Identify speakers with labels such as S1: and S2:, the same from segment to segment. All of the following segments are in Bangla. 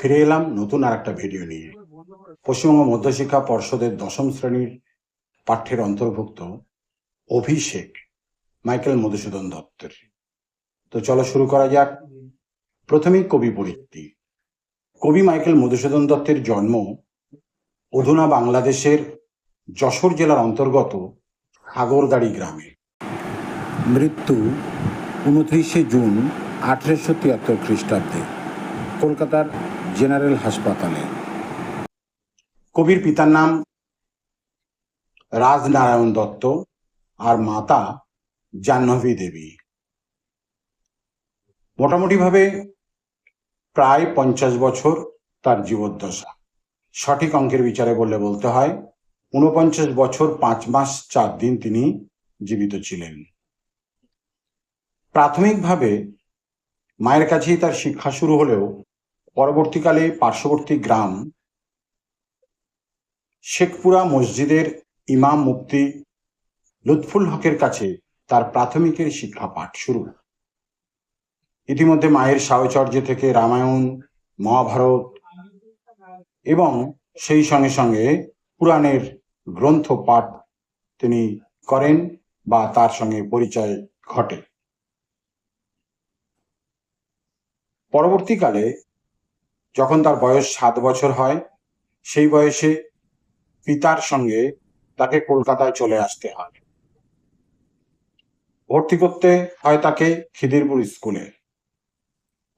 S1: ফিরে এলাম নতুন আর একটা ভিডিও নিয়ে। পশ্চিমবঙ্গ মধ্যশিক্ষা পর্ষদের দশম শ্রেণির পাঠ্যের অন্তর্ভুক্ত অভিষেক মাইকেল মধুসূদন দত্তের। তো চলো শুরু করা যাক। প্রথমেই কবি পরিচিতি কবি মাইকেল মধুসূদন দত্তের জন্ম অধুনা বাংলাদেশের যশোর জেলার অন্তর্গত সাগরদাড়ি গ্রামে। মৃত্যু উনত্রিশে জুন আঠেরোশো তিয়াত্তর খ্রিস্টাব্দে। কলকাতার জেনারেল হাসপাতালে। কবির পিতার নাম রাজনারায়ণ দত্ত আর মাতা জাহ্নবী দেবী। মোটামুটিভাবে প্রায় পঞ্চাশ বছর তার জীবদ্দশা। সঠিক অঙ্কের বিচারে বললে বলতে হয় ঊনপঞ্চাশ বছর পাঁচ মাস চার দিন তিনি জীবিত ছিলেন। প্রাথমিকভাবে মায়ের কাছেই তার শিক্ষা শুরু হলেও পরবর্তীকালে পার্শ্ববর্তী গ্রাম শেখপুরা মসজিদের ইমাম মুফতি লুৎফুল হকের কাছে তার প্রাথমিকের শিক্ষা পাঠ শুরু। ইতিমধ্যে মায়ের সাহচর্য থেকে রামায়ণ, মহাভারত এবং সেই সঙ্গে সঙ্গে পুরাণের গ্রন্থ পাঠ তিনি করেন বা তার সঙ্গে পরিচয় ঘটে। পরবর্তীকালে যখন তার বয়স সাত বছর হয়, সেই বয়সে পিতার সঙ্গে তাকে কলকাতায় চলে আসতে হয়। ভর্তি করতে হয় তাকে খিদিরপুর স্কুলে।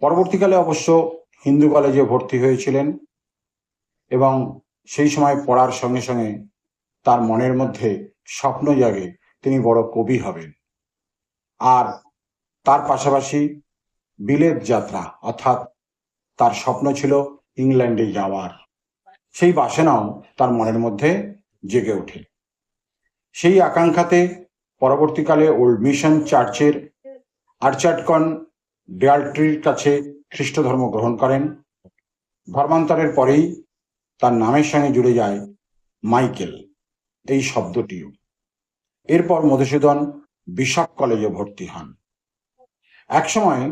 S1: পরবর্তীকালে অবশ্য হিন্দু কলেজে ভর্তি হয়েছিলেন এবং সেই সময় পড়ার সঙ্গে সঙ্গে তার মনের মধ্যে স্বপ্ন জাগে তিনি বড় কবি হবেন। আর তার পাশাপাশি বিলেত যাত্রা অর্থাৎ তার স্বপ্ন ছিল ইংল্যান্ডে যাওয়ার। সেই বাসনাও তার মনের মধ্যে জেগে ওঠে। সেই আকাঙ্ক্ষাতে পরবর্তীকালে ওল্ড মিশন চার্চের আর্চার্টকন ডেয়ালট্রির কাছে খ্রিস্ট ধর্ম গ্রহণ করেন। ধর্মান্তরের পরেই তার নামের সঙ্গে জুড়ে যায় মাইকেল, এই শব্দটিও। এরপর মধুসূদন বিশপ কলেজে ভর্তি হন। একসময়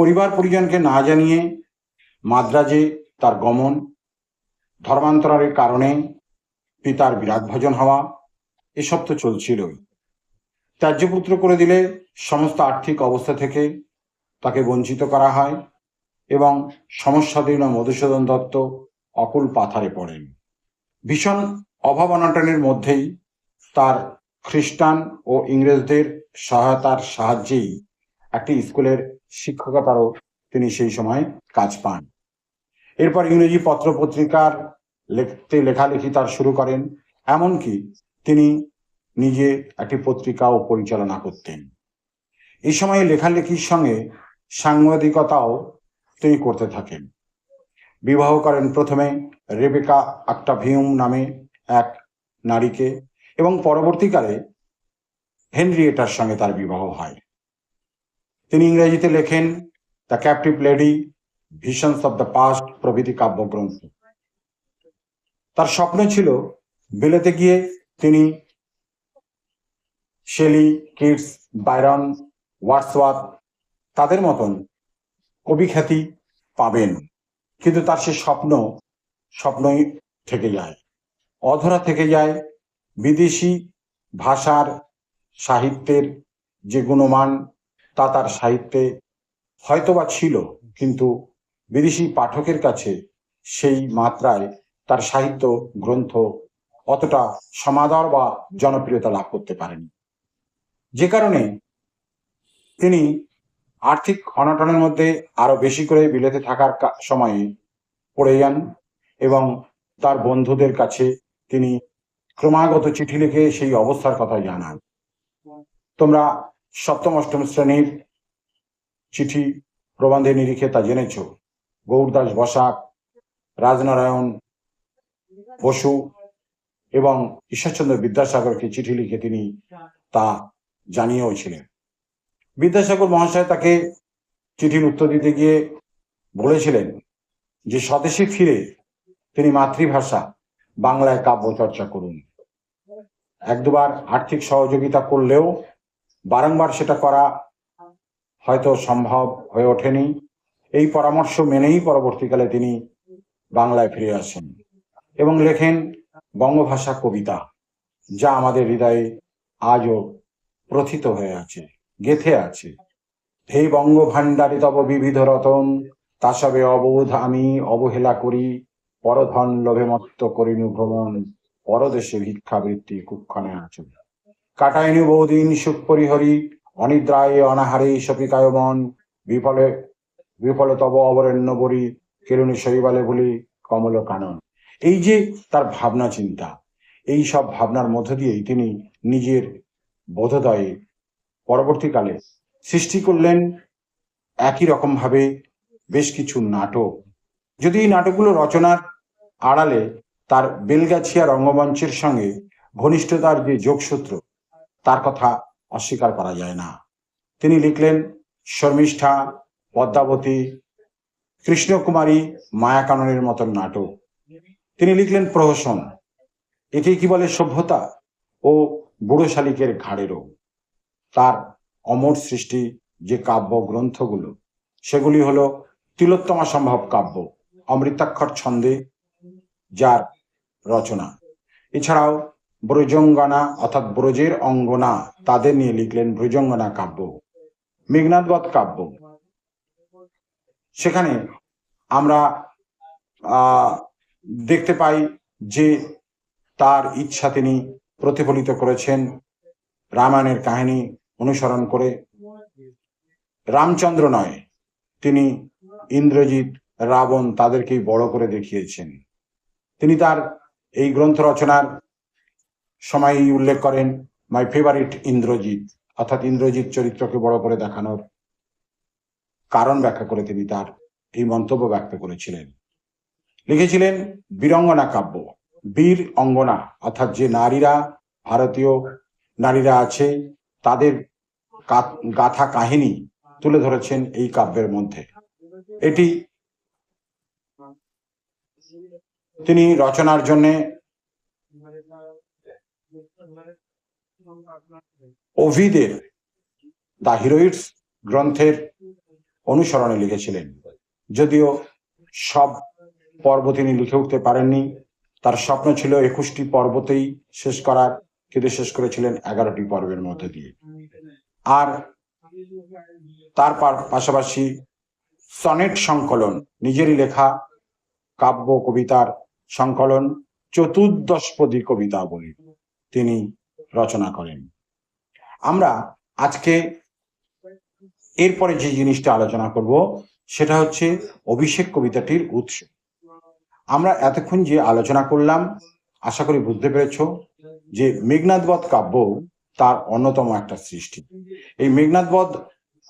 S1: পরিবার পরিজনকে না জানিয়ে মাদ্রাজে তার গমন, ধর্মান্তরের কারণে পিতার বিরাট ভজন হওয়া, এসব তো চলছিলই। ত্যায্যপুত্র করে দিলে সমস্ত আর্থিক অবস্থা থেকে তাকে বঞ্চিত করা হয় এবং সমস্যাদীর্ণ মধুসূদন দত্ত অকুল পাথারে পড়েন। ভীষণ অভাব অনটনের মধ্যেই তার খ্রিস্টান ও ইংরেজদের সহায়তার সাহায্যেই একটি স্কুলের শিক্ষকতারও তিনি সেই সময় কাজ পান। এরপর ইংরেজি পত্র পত্রিকার লিখতে লেখালেখি তার শুরু করেন, এমনকি তিনি নিজে একটি পত্রিকাও পরিচালনা করতেন। এই সময়ে লেখালেখির সঙ্গে সাংবাদিকতাও তিনি করতে থাকেন। বিবাহ করেন প্রথমে রেবেকা আক্টাভিউম নামে এক নারীকে এবং পরবর্তীকালে হেনরিয়েটার সঙ্গে তার বিবাহ হয়। তিনি ইংরেজিতে লেখেন the captive lady visions of the past প্রভৃতি কাব্যগ্রন্থ। তার স্বপ্ন ছিল বিলেতে গিয়ে তিনি শেলি কিডস বাইরন ওয়াটসওয়াত তাদের মতন কবি খ্যাতি পাবেন। কিন্তু তার সে স্বপ্ন, স্বপ্নই থেকে যায়, অধরা থেকে যায় বিদেশি ভাষার সাহিত্যের যে গুণমান তা তার সাহিত্যে হয়তোবা ছিল, কিন্তু বিদেশি পাঠকের কাছে সেই মাত্রায় তার সাহিত্য গ্রন্থ অতটা সমাদর বা জনপ্রিয়তা লাভ করতে পারেনি। যে কারণে তিনি আর্থিক অনটনের মধ্যে আরও বেশি করে বিলেতে থাকার সময়ে পড়ে যান এবং তার বন্ধুদের কাছে তিনি ক্রমাগত চিঠি লিখে সেই অবস্থার কথা জানান। তোমরা সপ্তম, অষ্টম শ্রেণির চিঠি প্রবন্ধে নিরিখে তা জেনেছ। গৌরদাস বসাক, রাজনারায়ণ বসু এবং ঈশ্বরচন্দ্র বিদ্যাসাগরকে চিঠি লিখে তিনি তা জানিয়েও ছিলেন বিদ্যাসাগর মহাশয় তাকে চিঠির উত্তর দিতে গিয়ে বলেছিলেন যে, স্বদেশে ফিরে তিনি মাতৃভাষা বাংলায় কাব্য চর্চা করুন। এক দুবার আর্থিক সহযোগিতা করলেও বারংবার সেটা করা হয়তো সম্ভব হয়ে ওঠেনি। এই পরামর্শ মেনেই পরবর্তীকালে তিনি বাংলায় ফিরে আসেন এবং লেখেন বঙ্গভাষা কবিতা, যা আমাদের হৃদয়ে আজও প্রথিত হয়ে আছে, গেথে আছে। হে বঙ্গ ভাণ্ডারে তব বিবিধ রতন, তা সবে অবোধ আমি অবহেলা করি, পরধন লোভে মত্ত করিনু ভ্রমণ, পরদেশে ভিক্ষাবৃত্তি কুক্ষণে আছে কাটাইনু বহুদিন সুখ পরিহরি, অনিদ্রায় অনাহারে সপিকায় মন বিফলে বিফলে তব অবরেণ্য বরি কেরুণী শৈবালে বলি কমল কানন। এই যে তার ভাবনা চিন্তা, এই সব ভাবনার মধ্য দিয়েই তিনি নিজের বোধোদয়ে পরবর্তীকালে সৃষ্টি করলেন একই রকম ভাবে বেশ কিছু নাটক। যদি এই নাটকগুলো রচনার আড়ালে তার বেলগাছিয়া রঙ্গমঞ্চের সঙ্গে ঘনিষ্ঠতার যে যোগসূত্র তার কথা অস্বীকার করা যায় না। তিনি লিখলেন, শর্মিষ্ঠা, পদ্মাবতী, কৃষ্ণকুমারী মায়াকাননের মতন নাটক। তিনি লিখলেন, প্রহসন একে কি বলে সভ্যতা ও বুড়ো শালিকের ঘাড়েরও তার অমর সৃষ্টি যে কাব্য গ্রন্থগুলো সেগুলি হলো তিলোত্তমা সম্ভব কাব্য, অমৃতাক্ষর ছন্দে যার রচনা। এছাড়াও ব্রজঙ্গনা, অর্থাৎ ব্রজের অঙ্গনা, তাদের নিয়ে লিখলেন ব্রজঙ্গনা কাব্য মেঘনাথবধ কাব্য। সেখানে আমরা দেখতে পাই যে তার ইচ্ছা তিনি প্রতিফলিত করেছেন, রামায়ণের কাহিনী অনুসরণ করে। রামচন্দ্র নয়, তিনি ইন্দ্রজিৎ, রাবণ তাদেরকেই বড় করে দেখিয়েছেন। তিনি তার এই গ্রন্থ রচনার সময় উল্লেখ করেন মাই ফেভারিট ইন্দ্রজিৎ অর্থাৎ ইন্দ্রজিৎ চরিত্রকে বড় করে দেখানোর কারণ ব্যাখ্যা করে তিনি তার এই মন্তব্য ব্যক্ত করেছিলেন। লিখেছিলেন, বীরঙ্গনা কাব্য বীর অঙ্গনা, অর্থাৎ যে নারীরা, ভারতীয় নারীরা আছে, তাদের গাথা কাহিনী তুলে ধরেছেন এই কাব্যের মধ্যে। এটি তিনি রচনার জন্য ওভিদের দ্য হিরোইটস গ্রন্থের অনুসরণে লিখেছিলেন। যদিও সব পর্ব তিনি লিখে উঠতে পারেননি, তার স্বপ্ন ছিল একুশটি পর্বতেই শেষ করার কিন্তু শেষ করেছিলেন এগারোটি পর্বের মধ্যে দিয়ে। আর তার পাশাপাশি সনেট সংকলন, নিজেরই লেখা, কাব্য কবিতার সংকলন চতুর্দশপদী কবিতা বলি। তিনি রচনা করেন। আমরা আজকে এরপরে যে জিনিসটা আলোচনা করব, সেটা হচ্ছে অভিষেক কবিতাটির উৎস। আমরা এতক্ষণ যে আলোচনা করলাম, আশা করি বুঝতে পেরেছ যে মেঘনাথবধ কাব্য তার অন্যতম একটা সৃষ্টি। এই মেঘনাথবধ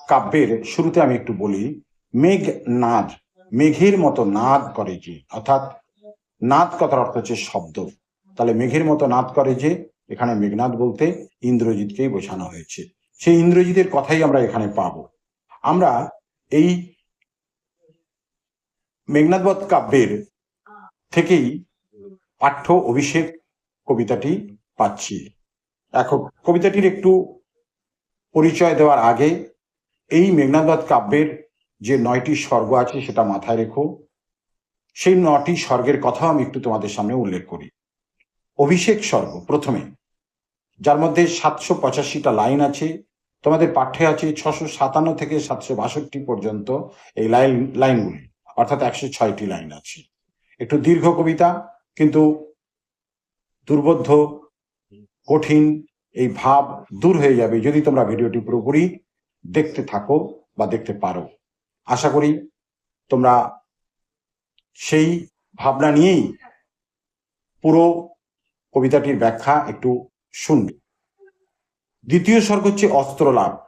S1: কাব্যের শুরুতে আমি একটু বলি মেঘ নাদ মেঘের মতো নাদ করে যে, অর্থাৎ নাদ কথার অর্থ হচ্ছে শব্দ। তাহলে মেঘের মতো নাদ করে যে, এখানে মেঘনাথ বলতে ইন্দ্রজিৎকেই বোঝানো হয়েছে। সেই ইন্দ্রজিতের কথাই আমরা এখানে পাব। আমরা এই মেঘনাথবধ কাব্যের থেকেই পাঠ্য অভিষেক কবিতাটি পাচ্ছি। এখন কবিতাটির একটু পরিচয় দেওয়ার আগে, এই মেঘনাথবধ কাব্যের যে নয়টি স্বর্গ আছে সেটা মাথায় রেখো। সেই নটি স্বর্গের কথা আমি একটু তোমাদের সামনে উল্লেখ করি। অভিষেক স্বর্গ প্রথমে। যার মধ্যে সাতশো পঁচাশিটা লাইন আছে, তোমাদের পাঠ্যে আছে ছশো সাতান্ন থেকে সাতশো বাষট্টি পর্যন্ত এই লাইন, লাইনগুলি, অর্থাৎ একশো ছয়টি লাইন আছে। একটু দীর্ঘ কবিতা, কিন্তু দুর্বোধ্য, কঠিন, এই ভাব দূর হয়ে যাবে যদি তোমরা ভিডিওটি পুরোপুরি দেখতে থাকো বা দেখতে পারো। আশা করি তোমরা সেই ভাবনা নিয়েই পুরো কবিতাটির ব্যাখ্যা একটু শুনবে। দ্বিতীয় স্বর্গ হচ্ছে অস্ত্র লাভ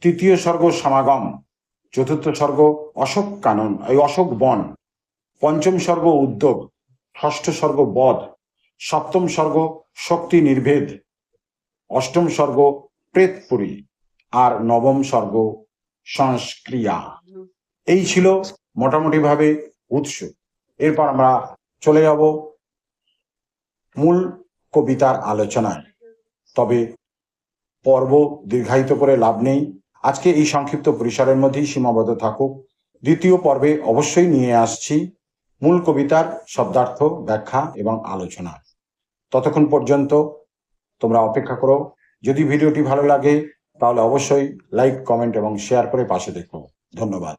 S1: তৃতীয় স্বর্গ সমাগম। চতুর্থ স্বর্গ অশোক কানন, এই অশোক বন। পঞ্চম স্বর্গ উদ্যোগ। ষষ্ঠ স্বর্গ বধ। সপ্তম স্বর্গ শক্তি নির্ভেদ। অষ্টম স্বর্গ প্রেতপুরী। আর নবম স্বর্গ সংস্ক্রিয়া। এই ছিল মোটামুটি ভাবে উৎস। এরপর আমরা চলে যাব মূল কবিতার আলোচনায় তবে পর্ব দীর্ঘায়িত করে লাভ নেই। আজকে এই সংক্ষিপ্ত পরিসরের মধ্যেই সীমাবদ্ধ থাকুক। দ্বিতীয় পর্বে অবশ্যই নিয়ে আসছি মূল কবিতার শব্দার্থ, ব্যাখ্যা এবং আলোচনা। ততক্ষণ পর্যন্ত তোমরা অপেক্ষা করো। যদি ভিডিওটি ভালো লাগে, তাহলে অবশ্যই লাইক, কমেন্ট এবং শেয়ার করে পাশে দেখো। ধন্যবাদ।